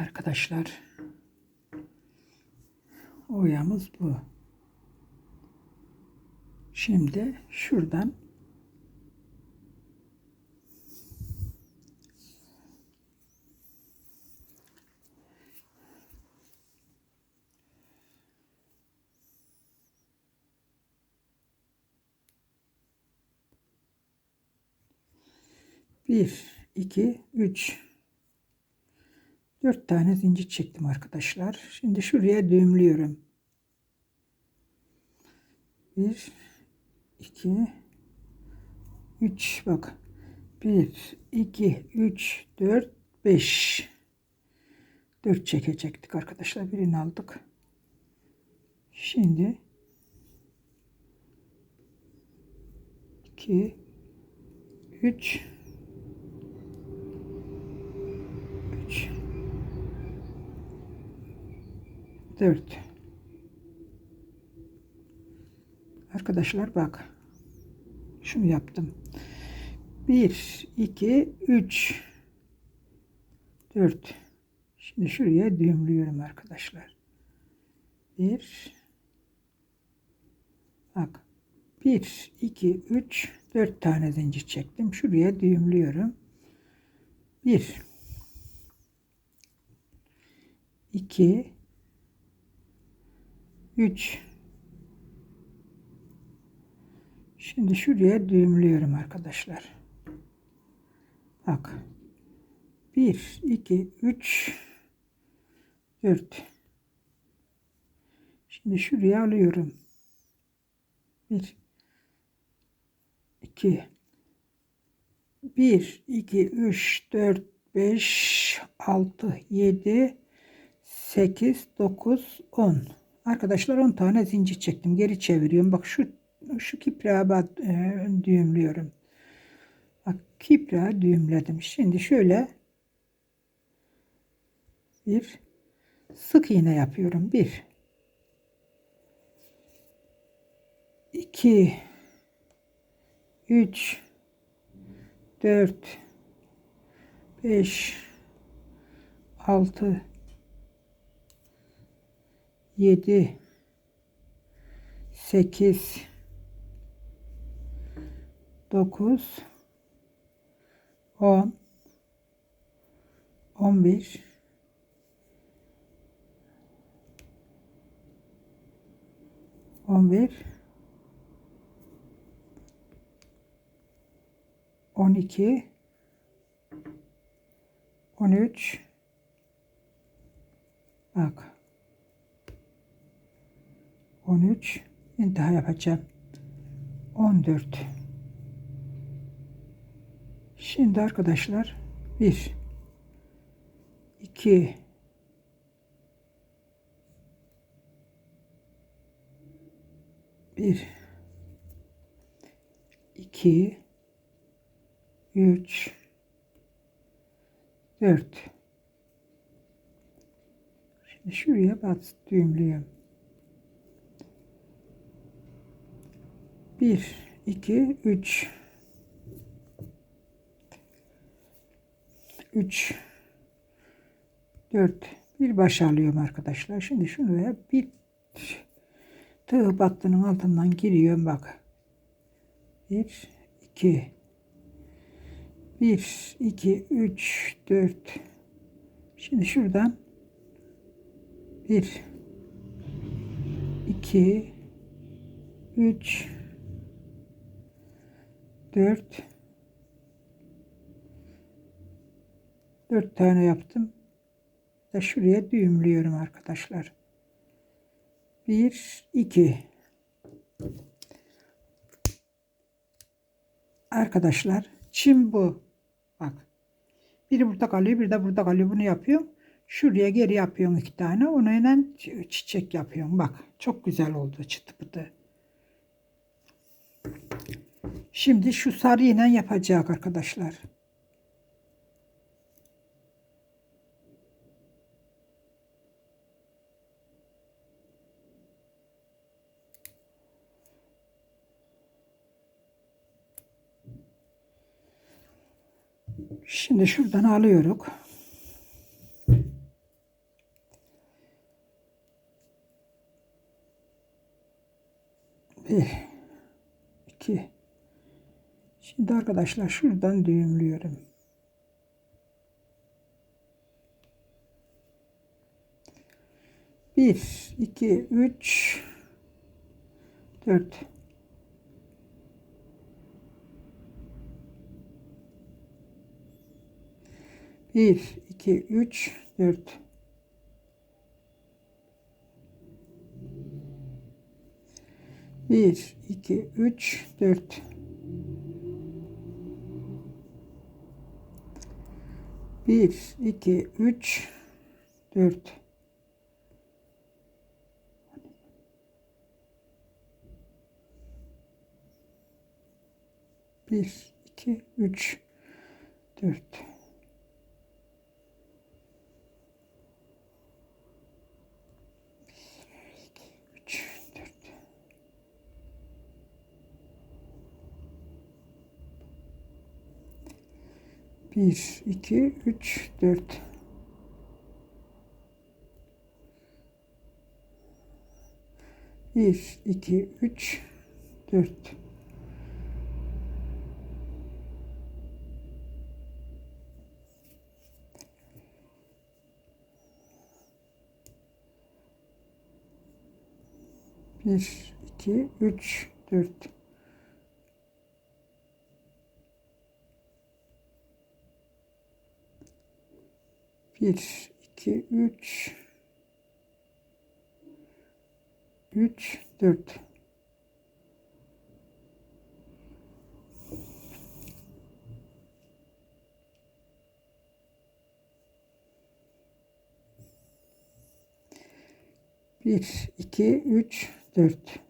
Arkadaşlar oyamız bu. Şimdi şuradan bir, iki, üç, 4 tane zincir çektim arkadaşlar. Şimdi şuraya düğümlüyorum. 1 2 3 bak. 1 2 3 4 5 4 çekecektik arkadaşlar. Birini aldık. Şimdi 2 3 4 Arkadaşlar bak. Şunu yaptım. 1 2 3 4 Şimdi şuraya düğümlüyorum arkadaşlar. 1 Bak. 1 2 3 4 tane zincir çektim. Şuraya düğümlüyorum. 1 2 3, Şimdi şuraya düğümlüyorum arkadaşlar. Bak. 1, 2, 3, 4. Şimdi şuraya alıyorum. 1, 2, 1, 2, 3, 4, 5, 6, 7, 8, 9, 10. Arkadaşlar 10 tane zincir çektim. Geri çeviriyorum. Bak şu şu kiprağı bat, e, düğümlüyorum. Bak kiprağı düğümledim. Şimdi şöyle bir sık iğne yapıyorum. Bir iki üç dört beş altı yedi. Sekiz. 9 10 11 11 12 13 bak 13 intihar yapacağım. 14 Şimdi arkadaşlar 1 2 1 2 3 4 Şimdi şuraya bat düğümlüyorum. 1 2 3 3 4 bir baş alıyorum arkadaşlar. Şimdi şunu bir tığ battının altından giriyorum bak. 1 2 1 2 3 4 Şimdi şuradan 1 2 3 4 4 tane yaptım. Ve şuraya düğümlüyorum arkadaşlar. 1 2 Arkadaşlar çim bu. Bak. Biri burada kalıyor, bir de burada kalıyor. Bunu yapıyorum. Şuraya geri yapıyorum iki tane. Onunla çiçek yapıyorum. Bak çok güzel oldu çıtı pıtı. Şimdi şu sarı yapacak arkadaşlar. Şimdi şuradan alıyoruz. Bir, iki, Şimdi arkadaşlar şuradan düğümlüyorum. Bir, iki, üç, dört. Bir, iki, üç, dört. Bir, iki, üç, dört. 1, 2, 3, 4. Bir, iki, üç, dört. 1, 2, 3, 4. Bir, iki, üç, dört. Bir, iki, üç, dört. 1, 2, 3, 3, 4. Bir, iki, üç, dört.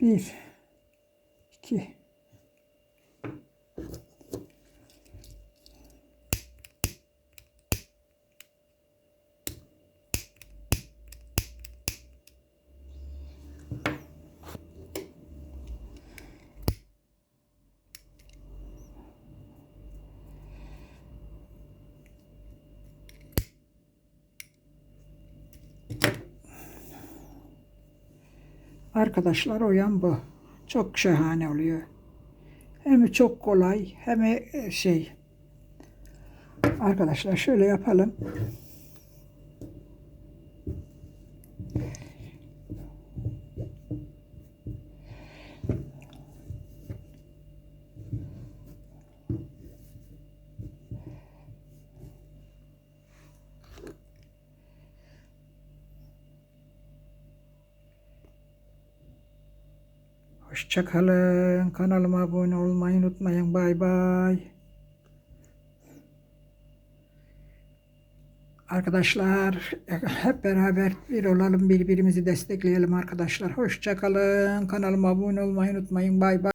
1 2 Arkadaşlar oyan bu. Çok şahane oluyor. Hem çok kolay hem e, şey. Arkadaşlar şöyle yapalım. Hoşçakalın. Kanalıma abone olmayı unutmayın. Bay bay. Arkadaşlar hep beraber bir olalım, birbirimizi destekleyelim arkadaşlar. Hoşçakalın. Kanalıma abone olmayı unutmayın. Bay bay.